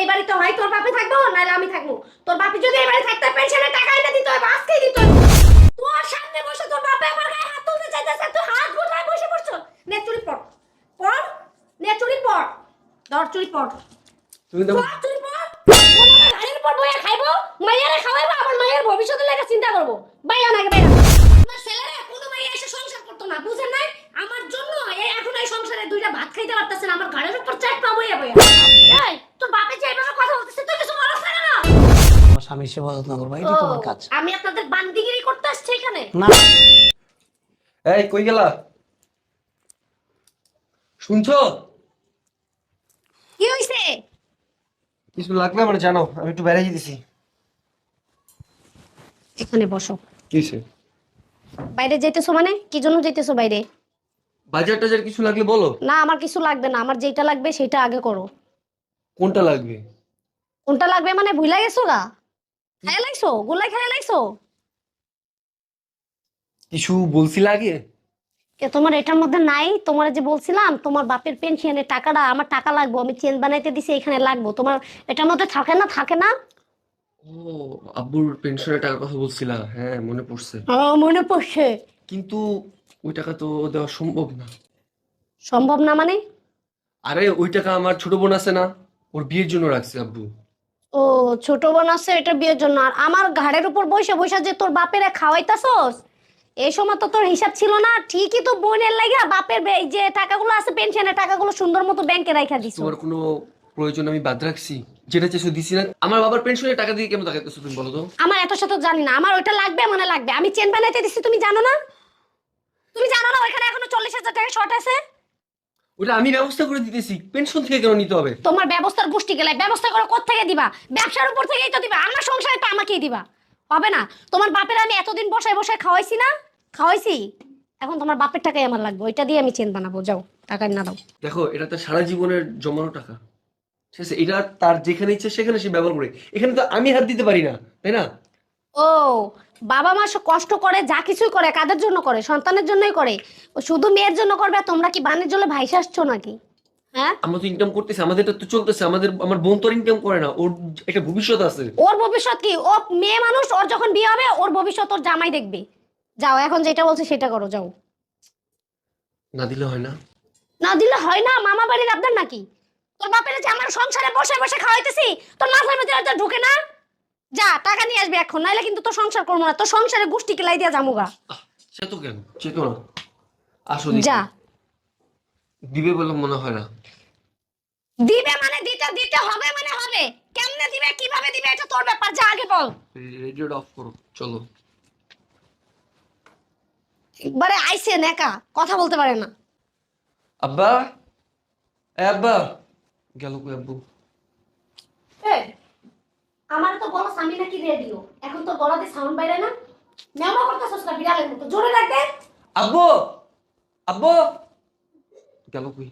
এই বাড়িতে হয় তোর বাপে থাকব? নাহলে আমি থাকব। তোর বাপে যদি এই বাড়ি থাকতে পেনশনের টাকা এনে দিতে হবে আজকেই দিতে। তোর সামনে বসে তোর বাপে আমার গায়ে হাত তুলতে চাইতেছে তুই হাত গুটায় বসে পড়ছো। নে চুরি পড় পড় নে চুরি পড় ধর চুরি পড় তুমি তো চুরি পড় গাড়ির উপর বইয়া খাইবো। মাইয়ারে খাওয়াইবো আমার মায়ের ভবিষ্যতের লাগে চিন্তা করব। বাইয়া নাকি বাইয়া আমার ছেলেরা কোনো মাইয়া এসে সংসার করতো না বুঝেন নাই? আমার জন্য এই এখন এই সংসারে দুইটা ভাত খাইতে পারতেছে না আমার গাড়ির উপর চাই পাবো ইয়া বইয়া। এই স্বামীর সেবা যত্ন করব এটাই তোমার কাজ। আমি আপনাদের বান্দিগিরি করতে আসছি এখানে? না। এই কই গেলা? শুনছো? কি হইছে? কিছু লাগলে মানে জানো আমি একটু বেড়ে যেতেছি। এখানে বসো। কিসে বাইরে যাইতেছো মানে? কি জন্য যাইতেছো বাইরে? বাজার টাজার কিছু লাগলে বলো। না আমার কিছু লাগবে না আমার যেটা লাগবে সেটা আগে করো। কোনটা লাগবে? কোনটা লাগবে মানে ভুলে গেছো গা? খাই লাইছো? গুলাই খাই লাইছো? কিছু বলছি লাগে কে তোমার এটার মধ্যে নাই। তোমার যে বলছিলাম তোমার বাপের পেনশনের টাকাটা আমার টাকা লাগবে আমি চেন বানাইতে দিছি এখানে লাগবো। তোমার এটার মধ্যে থাকে না থাকে না? ও আব্বুর পেনশনের টাকার কথা বলছিলা। হ্যাঁ মনে পড়ছে। ও মনে পড়ছে। কিন্তু ওই টাকা তো দেওয়া সম্ভব না। সম্ভব না মানে? আরে ওই টাকা আমার ছোট বোন আছে না ওর বিয়ের জন্য রাখছে আব্বু। ও ছোট বোন আছে এটা বিয়ের জন্য। আর আমার ঘাড়ের উপর বসে বসে যে তোর বাপেরে খাওয়াইতাছস এই সময় তো তোর হিসাব ছিল না। ঠিকই তো বোনের লাগা বাপের বে- যে টাকাগুলো আছে পেনশনের টাকাগুলো সুন্দর মতো ব্যাংকে রাখা দিছ। তোমার কোনো প্রয়োজন আমি বাদ রাখছি? যেটা চেয়েছো দিছি না। আমার বাবার পেনশনের টাকা দিয়ে তুমি বলো তো? আমার এত সাথে জানি না। আমার ওইটা লাগবে মানে লাগবে। আমি চেন বানাইতে দিছি তুমি জানো না? তুমি জানো না ওইখানে এখনও চল্লিশ হাজার টাকা শর্ট আছে? ওটা আমি ব্যবস্থা করে দিতেছি। পেনশন থেকে কেন নিতে হবে? তোমার ব্যবস্থার গোষ্ঠী গেলে ব্যবস্থা করে কোথেকে দিবা? ব্যবসার উপর থেকেই তো দিবা। আমার সংসারে তো আমাকেই দিবা। হবে না? তোমার বাপের আমি এতদিন বসায় বসায় খাওয়াইছি না? খাওয়াইছি? এখন তোমার বাপের টাকাই আমার লাগবে। ওইটা দিয়ে আমি চেন বানাবো। যাও টাকা না দাও। দেখো এটা তো সারা জীবনের জমানো টাকা। ঠিক আছে? এটা তার যেখানে ইচ্ছে সেখানে সে ব্যবহার করে। এখানে তো আমি হাত দিতে পারি না তাই না? ও বাবা মা কষ্ট করে যা কিছুই করে কাদের জন্য করে? সন্তানের জন্যই করে। ও শুধু মেয়ের জন্য করবে তোমরা কি বানের জন্য ভাইসে আসছো নাকি? হ্যাঁ? আমরা তো ইনকাম করতেছি আমাদের তো চলতেছে আমাদের আমার বোন তো ইনকাম করে না ওর একটা ভবিষ্যৎ আছে। ওর ভবিষ্যৎ কি? ও মেয়ে মানুষ ওর যখন বিয়ে হবে ওর ভবিষ্যৎ ওর জামাই দেখবে। যাও এখন যেটা বলছে সেটা করো যাও। না দিলে হয় না। না দিলে হয় না? মামা বাড়ির আপনার নাকি? তোর বাপের যে আমার সংসারে বসে বসে খাওয়াইতেছি তোর মাথার মধ্যে হয়তো ঢুকে না? যা টাকা নিয়ে আসবি এখন নাইলে কিন্তু তোর সংসার করব না। তোর সংসারে গুষ্টি কেলাই দিয়া জামুগা সে তো কেন? চেতো না। আসো দেখি। যা। দিবে বলে মনে হয় না। দিবে মানে দিতে দিতে হবে মানে হবে। কেমনে দিবে কীভাবে দিবে এটা তোর ব্যাপার যা আগে বল। রেডিওটা অফ করো চলো। একবারে আইসে নেকা কথা বলতে পারে না। আব্বা? এ আব্বা? গেল কই আব্বু? আমার তো বলো স্বামী নাকি রেডিও এখন তো গলাতে সাউন্ড বাইরে না। নেমা করতেছস না বিড়ালের মতো। জোরে লাগবে আব্বু! আব্বু! গেল কই?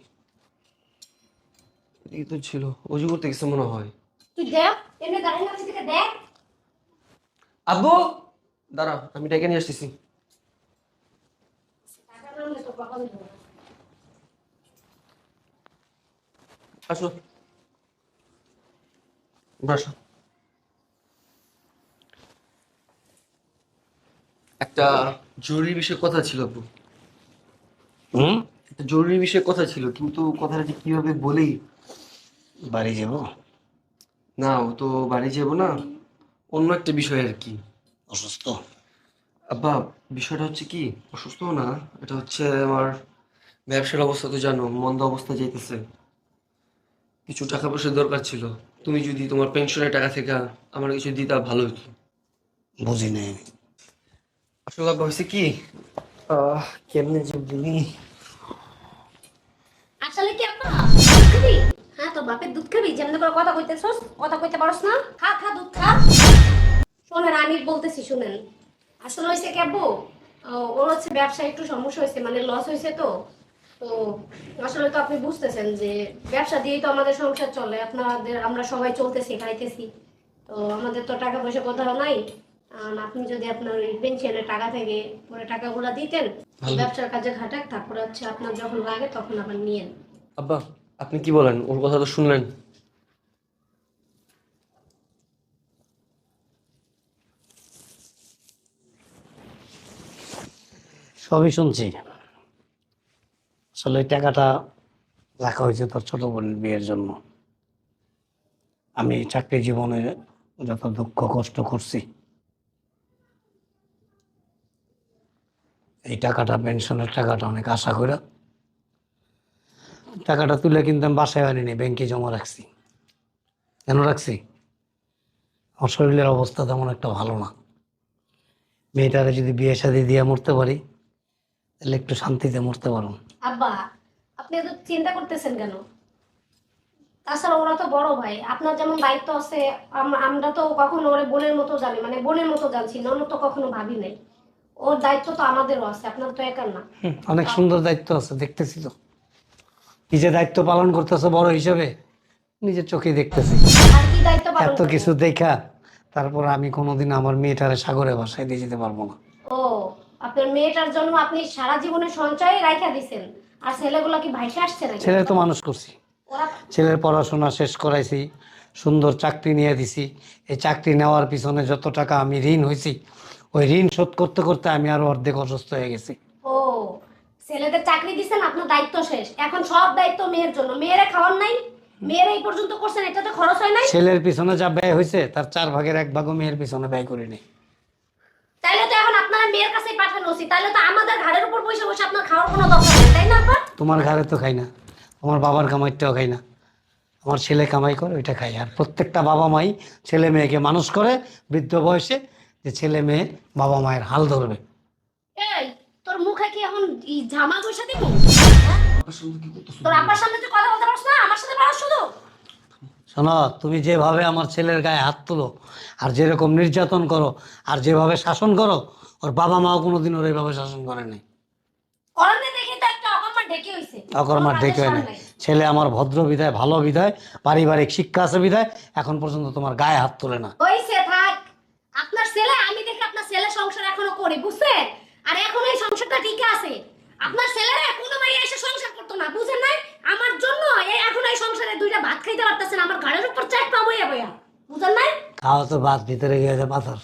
এদিকে তো ছিল। অজু করতে গেছে মনে হয়। তুই দেখ এমনি দাঁড়িয়ে আছিস থেকে দেখ। আব্বু! দাঁড়া আমি ডেকে নিয়ে আসতেছি। না না। আসো। বসো। একটা জরুরি বিষয়ে কথা ছিল আপু। হুম? একটা জরুরি বিষয়ে কথা ছিল কিন্তু কথাটা যে কীভাবে বলি? বাড়ি যাব? না ও তো বাড়ি যাব না। অন্য একটা বিষয় আর কি। অসুস্থ? আব্বা বিষয়টা হচ্ছে কি অসুস্থ না এটা হচ্ছে আমার ব্যবসার অবস্থা তো জানো মন্দ অবস্থা যাইতেছে। কিছু টাকা পয়সার দরকার ছিল। তুমি যদি তোমার পেনশনের টাকা থেকে আমার কিছু দিতা ভালো হতো বুঝি নাই। আসলে আসলে কি আপা? হ্যাঁ তোর বাপের দুধ খাবি? করে কথা কইতেছস, কথা কইতে না? খা খা দুধ, খা। বলতেছি, শুনেন। আসলে কি আব্বু? ওর হচ্ছে ব্যবসায় একটু সমস্যা হয়েছে মানে লস হয়েছে তো। তো আসলে তো আপনি বুঝতেছেন যে ব্যবসা দিয়েই তো আমাদের সংসার চলে। আপনাদের, আমরা সবাই চলতেছি, খাইতেছি। তো আমাদের তো টাকা পয়সা কোথাও নাই। কারণ আপনি যদি আপনার ওই পেনশনের টাকা থেকে পরে টাকাগুলো দিতেন ব্যবসার কাজে খাটাক তারপর হচ্ছে আপনার যখন লাগে তখন আবার নিয়েন। আব্বা আপনি কি বলেন? ওর কথা তো শুনলেন। সবই শুনছি। আসলে টাকাটা রাখা হয়েছে তোর ছোট বোনের বিয়ের জন্য। আমি চাকরি জীবনে যত দুঃখ কষ্ট করছি এই টাকাটা, পেনশনের টাকাটা অনেক আশা করে টাকাটা তুলে কিন্তু আমি বাসায় আনিনি ব্যাংকে জমা রাখছি। কেন রাখছি? আমার শরীরের অবস্থা তেমন একটা ভালো না। মেয়েটারে যদি বিয়ে শাদি দিয়ে মরতে পারি, তাহলে একটু শান্তিতে মরতে পারো আব্বা, আপনি এত চিন্তা করতেছেন কেন? তাছাড়া ওরা তো বড় ভাই, আপনার যেমন দায়িত্ব আছে, আম- আমরা তো কখনো ওরে বোনের মতো জানি মানে বোনের মতো জানছি না তো কখনো ভাবি নাই। ওর দায়িত্ব তো আমাদেরও আছে আপনার তো একার না। অনেক সুন্দর দায়িত্ব আছে দেখতেছি তো। যে দায়িত্ব পালন করতেছে বড় হিসেবে নিজের চোখে দেখতেছি। আর কি দায়িত্ব পালন এত কিছু দেখা তারপর আমি কোনোদিন আমার মেয়েটারে সাগরে বাসায় দিয়ে যেতে পারব না। ও আপনার মেয়েটার জন্য আপনি সারা জীবনের সঞ্চয় রাইখা দিছেন আর ছেলেগুলো কি ভাইসে আসছে নাকি? ছেলে তো মানুষ করছি। ছেলের পড়াশোনা শেষ করাইছি সুন্দর চাকরি নিয়ে দিছি। এই চাকরি নেওয়ার পিছনে যত টাকা আমি ঋণ হয়েছি ওই ঋণ শোধ করতে করতে আমি আরও অর্ধেক অসুস্থ হয়ে গেছি। ও ছেলেদের চাকরি দিছেন আপনার দায়িত্ব শেষ। এখন সব দায়িত্ব মেয়ের জন্য। মেয়েরা খাওয়ার নাই মেয়েরা এই পর্যন্ত করছেন এটাতে খরচ হয় নাই? ছেলের পিছনে যা ব্যয় হয়েছে তার চার ভাগের এক ভাগও মেয়ের পিছনে ব্যয় করিনি। তাইলে তো এখন আপনারা মেয়ের কাছেই পাঠানো উচিত। তাইলে তো আমাদের ঘাড়ের উপর বসে বসে আপনার খাওয়ার কোনো দরকার নেই তাই না আপা তোমার ঘরে তো খাই না। তোমার বাবার কামাইটাও খাই না। আমার ছেলে কামাই করে ওইটা খাই। আর প্রত্যেকটা বাবা মাই ছেলে মেয়েকে মানুষ করে বৃদ্ধ বয়সে যে ছেলে মেয়ে বাবা মায়ের হাল ধরবে। এই তোর মুখে কি এখন জামা বসে দিব? তোর আব্বার সামনে তুই কথা বলতে পারছ না? আমার সাথে পারছ শুধু? শোনো তুমি যেভাবে আমার ছেলের গায়ে হাত তুলো আর যেরকম নির্যাতন করো আর যেভাবে শাসন করো ওর বাবা মাও কোনোদিন ওর এইভাবে শাসন করেনি করণে দেখে তো একটা অকর্মার ঢেকে হইছে। অকর্মার কোনো ডেকে কাজের হয় না ছেলে আমার ভদ্র বিধায় ভালো বিধায় পারিবারিক শিক্ষা আছে বিধায় এখন পর্যন্ত তোমার গায়ে হাত তোলে না। হইছে আপনার ছেলে আমি দেখে আপনার ছেলে সংসার এখনও করি বুঝছেন? আর এখন এই সংসারটা ঠিক আছে। আপনার ছেলেরা কোনো মাইয়া এসে সংসার করতো না বুঝেন নাই? আমার জন্য এই এখন এই সংসারে দুইটা ভাত খাইতে পারতেছেন আমার ঘরের উপর চাই পাবো বইয়া বুঝেন নাই? খাওয়া তো বাদ ভিতরে গিয়ে আছে পাথর।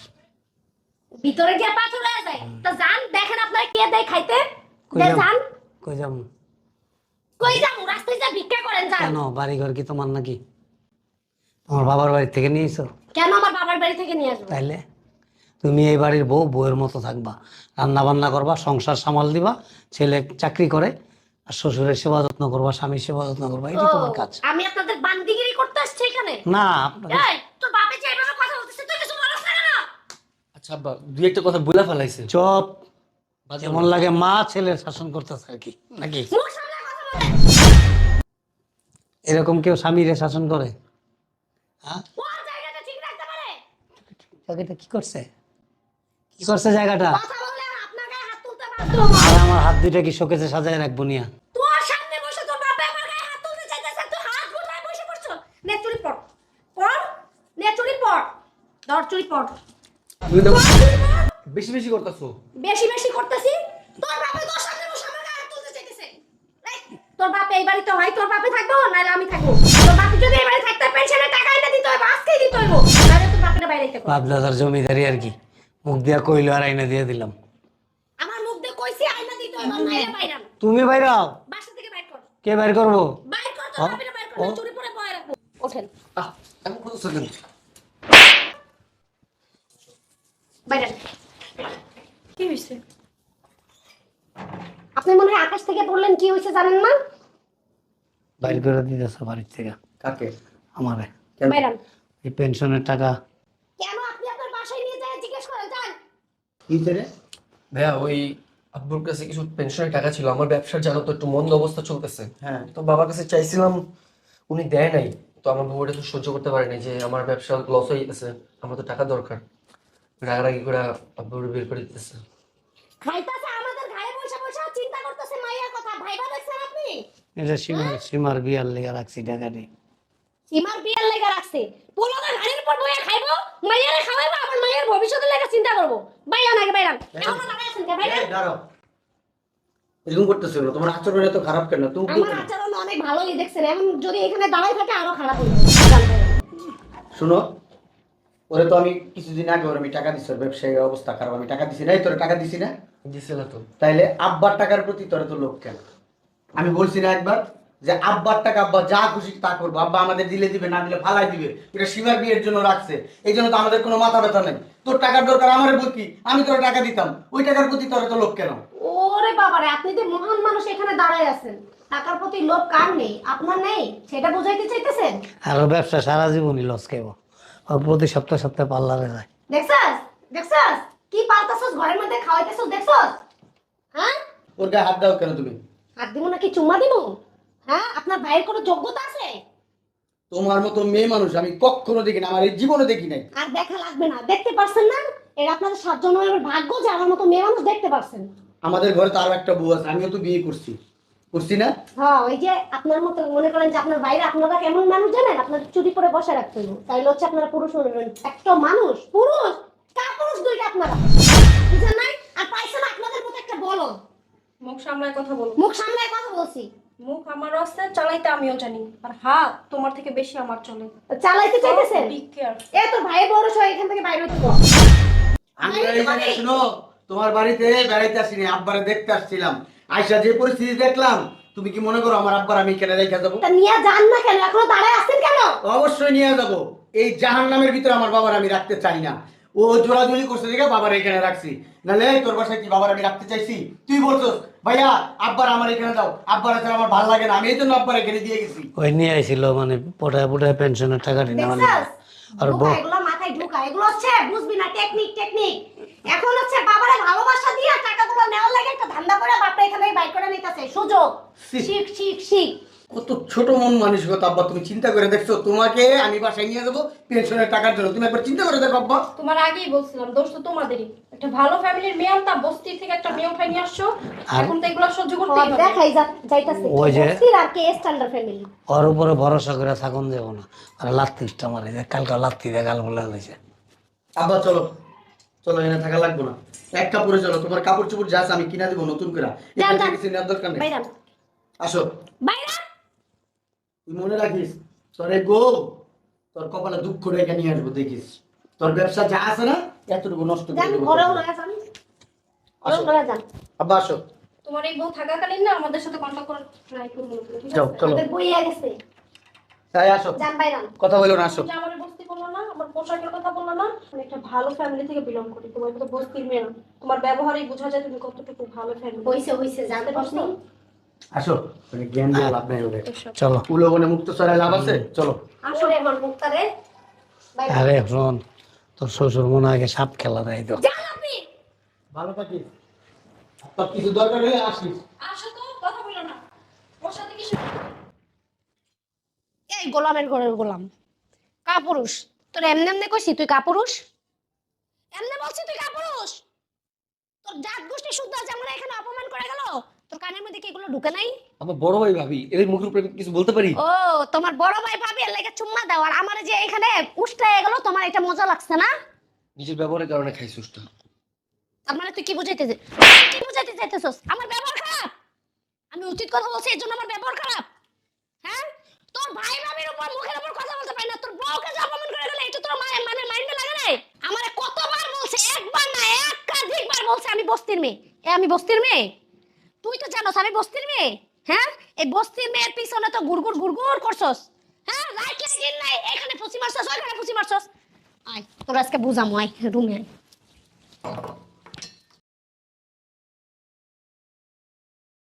ভিতরে গিয়ে পাথর হয়ে যায়। তা যান দেখেন আপনার কে দেয় খাইতে? কই যাম? যান। কই যাম কই যাব? রাস্তায় যা ভিক্ষা করেন যান। কেন? বাড়ি ঘর কি তোমার নাকি? তোমার বাবার বাড়ি থেকে নিয়েছো? কেন আমার বাবার বাড়ি থেকে নিয়ে আসব? তাইলে? তুমি এই বাড়ির বউ বউয়ের মতো থাকবা। রান্না বান্না করবা সংসার সামাল দিবা ছেলে চাকরি করে আর শ্বশুরের সেবা যত্ন করবা স্বামীর সেবা যত্ন করবা এটা তোমার কাজ। আমি আপনাদের বান্দিগিরি করতে আসছি এখানে? না এই তোর বাপে যে এভাবে কথা বলতেছে তুই কিছু বলছ না কেন? আচ্ছা আব্বা দুই একটা কথা বলে ফেলাইছে। চপ। যেমন লাগে মা ছেলের শাসন করতেছে আর কি নাকি? মুখ সামলে কথা বলে। এরকম কেউ স্বামীরে শাসন করে? হ্যাঁ? জায়গাটা কি করছে? কি করছে জায়গাটা? আর আপনার গায়ে হাত তুলতে বাধ্য আর আমার হাত দুইটা কি শোকেছে সাজায় রাখব নিয়া? তোর সামনে বসে তোর বাপে আমার গায়ে হাত তুলতে চাইতেছে তুই হাত গুটায় বসে পড়ছো। নে চুরি পড় পড় নে চুরি পড় ধর চুরি। বেশি বেশি করতেছো। বেশি বেশি করতেছি। তোর বাপে তোর সামনে বসে আমার গায়ে হাত তুলতে চাইতেছে। তোর বাপে এই বাড়িতে হয় তোর বাপে থাকব নাহলে আমি থাকব। তোর বাপে যদি এই বাড়ি থাকতে পেনশনের টাকা এনে দিতে হবে আজকেই দিতে তোর বাপের বাইরে থেকে বাপ দাদার জমিদারি আর কি। মুখ দিয়া কইলো আর আইনা দিয়ে দিলাম। আমার মুখ দিয়ে কইছি আয়না দিতে হইব নাইলে বাইরাম তুমি বাইরাও বাসা থেকে বাইর কর। কে বাইর করব? বাইর কর তোর ও, বাপের বাইর কর চুরি পরে বয় রাখব। ওঠেন। আহ এমন করতেছো কেন বাইরেন কি হইছে? আপনি মনে হয় আকাশ থেকে পড়লেন কি হয়েছে জানেন না? বাইর করে দিতেছে বাড়ির থেকে। কাকে? আমারে। কেন? বাইরান এই পেনশনের টাকা কেন আপনি আপনার বাসায় নিয়ে যায় জিজ্ঞেস করেন যান ভাইয়া ওই আব্বুর কাছে কিছু পেনশনের টাকা ছিল। আমার ব্যবসার জানো তো একটু মন্দ অবস্থা চলতেছে। হ্যাঁ। তো বাবার কাছে চাইছিলাম উনি দেয় নাই। তো আমার বউটা তো সহ্য করতে পারেনি যে আমার ব্যবসা লস হয়ে গেছে আমার তো টাকা দরকার। রাগারাগি করে আব্বুর বের করে দিতেছে। খাইতাছে আমাদের ঘরে বসে বসে চিন্তা করতেছে মাইয়ার কথা। ভাইবা দেখছেন আপনি? এটা সীমার সীমার বিয়ার লেগে রাখছি টাকাটি সীমার বিয়ার লেগে রাখছে? পোলাটা গাড়ির উপর বইয়া খাইবো মাইয়ারে খাওয়াইবো আমার মাইয়ের ভবিষ্যতের লেগে চিন্তা করব। বাইরান আগে বাইরান এখনও দাঁড়ায় আছেন কে বাইরান দাঁড়াও। এরকম করতেছো না তোমার আচরণ এত খারাপ কেন? তুমি আমার আচরণ অনেক ভালোই দেখছেন? এখন যদি এখানে দাঁড়াই থাকে আরও খারাপ। শুনো ওরে তো আমি কিছুদিন আগে ওর আমি টাকা দিছি ব্যবসায়ী অবস্থা খারাপ। আমি টাকা দিছি নাই তোরে টাকা দিছি না? দিছিল তো। তাইলে আব্বার টাকার প্রতি তোরে তো লোক কেন? আমি বলছি না একবার যে আব্বার টাকা আব্বা যা খুশি তা করব। আব্বা আমাদের দিলে দিবে না দিলে ফালাই দিবে। এটা সীমার বিয়ের জন্য রাখছে। এই জন্য তো আমাদের কোনো মাথা ব্যথা নেই। তোর টাকার দরকার আমার বল কি? আমি তোর টাকা দিতাম। ওই টাকার প্রতি তোরে তো লোক কেন? ওরে বাবারে আপনি যে মহান মানুষ এখানে দাঁড়ায় আছেন টাকার প্রতি লোভ কার নেই? আপনার নেই? সেটা বুঝাইতে চাইতেছেন? আর ব্যবসা সারা জীবনই লস খাইব। প্রতি সপ্তাহে সপ্তাহে পার্লারে যায়। দেখছাস? দেখছাস? কি পালতাছস ঘরের মধ্যে? খাওয়াইতেছস? দেখছস? হ্যাঁ? ওর গায়ে হাত দাও কেন তুমি? হাত দিব নাকি? চুম্মা দিব? হ্যাঁ আপনার ভাইয়ের কোনো যোগ্যতা আছে? তোমার মতো মেয়ে মানুষ আমি কখনো দেখি না আমার এই জীবনে দেখি নাই। আর দেখা লাগবে না দেখতে পারছেন না? এটা আপনাদের সাত জন্মের ভাগ্য যে আমার মতো মেয়ে মানুষ দেখতে পারছেন। আমাদের ঘরে তো আরও একটা বউ আছে আমিও তো বিয়ে করছি। করছি না? হ্যাঁ ওই যে আপনার মতো মনে করেন যে আপনার বাইরে আপনারা কেমন মানুষ জানেন? আপনার চুরি করে বসে রাখতে হবে তাইলে হচ্ছে আপনারা পুরুষ মনে করেন একটা মানুষ পুরুষ কার পুরুষ দুইটা আপনারা। বুঝেন নাই? আর পাইছেন আপনাদের মতো একটা বলো মুখ সামলায় কথা বলো মুখ সামলায় কথা বলছি। মুখ আমারও আছে চালাইতে আমিও জানি। আর হাত তোমার থেকে বেশি আমার চলে। চালাইতে চাইতেছেন? বি কেয়ার এ তোর ভাই বড় সহ এখান থেকে বাইরে হতে বল। আমি আরে। শুনো তোমার বাড়িতে বেড়াইতে আসিনি আব্বারে দেখতে আসছিলাম। আয়সা যে পরিস্থিতি দেখলাম তুমি কি মনে করো আমার আব্বার আমি কেন রেখে যাব? তা নিয়ে যান না কেন? এখনও দাঁড়ায় আছেন কেন? অবশ্যই নিয়ে যাব। এই জাহান নামের ভিতরে আমার বাবার আমি রাখতে চাই না। ও জোড়াজুড়ি করছে দেখে বাবার এখানে রাখছি। নালে তোর বাসায় কি বাবার আমি রাখতে চাইছি? তুই বলছস ভাইয়া আব্বার আমার এখানে দাও। আব্বার আছে আমার ভালো লাগে না আমি এই জন্য আব্বার এখানে দিয়ে গেছি। ওই নিয়ে আইছিল মানে পোটায় পোটায় পেনশনের টাকা নেওয়া নিয়ে। দেখছাস আর বউ এগুলো মাথায় ঢুকা এগুলো হচ্ছে বুঝবি না টেকনিক টেকনিক এখন হচ্ছে বাবারে ভালোবাসা দিয়ে টাকাগুলো নেওয়ার লাগে একটা ধান্দা করে বাপটা এখানে বাইক করে নিতেছে। সুযোগ। শিখ শিখ শিখ। কত ছোট মন মানসিকতা আব্বা তুমি চিন্তা করে দেখছ তোমাকে আমি বাসায় নিয়ে যাব পেনশনের টাকার জন্য। তুমি একবার চিন্তা করে দেখো আব্বা। তোমার আগেই বলছিলাম দোষ তো তোমাদেরই। একটা ভালো ফ্যামিলির মেয়ে আনতাম বস্তি থেকে একটা মেয়ে উঠাই নিয়ে আসছো এখন তো এগুলো সহ্য করতেই হবে। দেখাই যা যাইতাছে। ওই যে- বস্তির আর কে স্ট্যান্ডার্ড ফ্যামিলি ওর উপরে ভরসা করে থাকুন যাব না। আর লাত্তিসটা মারে যে কালকে লাত্তি দিয়ে গাল বলে হয়েছে আব্বা চলো। চলো এখানে থাকা লাগবে না। এক কাপড়ে চলো তোমার কাপড় চোপড় যা আছে আমি কিনা দিব নতুন করে। দরকার নেই। আসো। বাইরান তুই মনে রাখিস তোর গো তোর কপালে দুঃখ রেখে নিয়ে আসব দেখিস। তোর ব্যবসা যা আছে না এতটুকু নষ্ট আব্বা আসো। তোমার এই বউ থাকাকালীন না আমাদের সাথে কন্ট্যাক্ট করার ট্রাই করব যাও চলো। বইয়া গেছে। তাই আসো। কথা বলো না আসো। আমার বস্তি বলল না আমার পোশাকের কথা বলল না। আমি একটা ভালো ফ্যামিলি থেকে বিলং করি তোমার তো বস্তির মেয়ে তোমার ব্যবহারেই বোঝা যায় তুমি কতটুকু ভালো ফ্যামিলি হইছে হইছে জানতে পারছ। আসো মানে জ্ঞান দিয়ে লাভ নাই ওরে চলো। উলবনে মুক্ত লাভ আছে? চলো। আসলে আমার মুক্তারে আরে শোন তোর শ্বশুর মনে হয় সাপ খেলা দেয় তো। ভালো থাকিস। তোর কিছু দরকার হলে আসিস। আসো তো কথা বলো না। ওর সাথে কিছু এই গোলামের ঘরের গোলাম। কাপুরুষ। তোর এমনি এমনি কইছি তুই কাপুরুষ? এমনি বলছি তুই কাপুরুষ? তোর জাত গোষ্ঠী শুদ্ধ আছে আমরা এখানে অপমান করে গেল? তোর কানের মধ্যে কি এগুলো ঢুকে নাই? আমার বড় ভাই ভাবি এদের মুখের উপরে কিছু বলতে পারি? ও তোমার বড় ভাই ভাবি এর লাগে চুম্মা দাও আর আমার যে এখানে উষ্টায় গেল তোমার এটা মজা লাগছে না? নিজের ব্যবহারের কারণে খাই সুসটা তার মানে তুই কি বুঝাইতে কি বুঝাইতে চাইতেছস? আমার ব্যবহার খারাপ! আমি উচিত কথা বলছি এর জন্য আমার ব্যবহার খারাপ! হ্যাঁ? তোর ভাই ভাবির উপর মুখের উপর কথা বলতে পারি না তোর বউকে যে অপমান করে গেলে এটা তোর মায়ের মানে মাইন্ডে লাগে নাই? আমারে কতবার বলছে একবার না একাধিকবার বলছে আমি বস্তির মেয়ে। এ আমি বস্তির মেয়ে? তুই তো জানোস আমি বস্তির মেয়ে। হ্যাঁ? এই বস্তির মেয়ের পিছনে তো গুড়গুড় গুড়গুড় করছস। হ্যাঁ? লাইট লাগিয়ে নাই এখানে ফুসি মারছস ওখানে ফুসি মারছস। আয়, তোর আজকে বুঝামো, আয় রুমে আয়।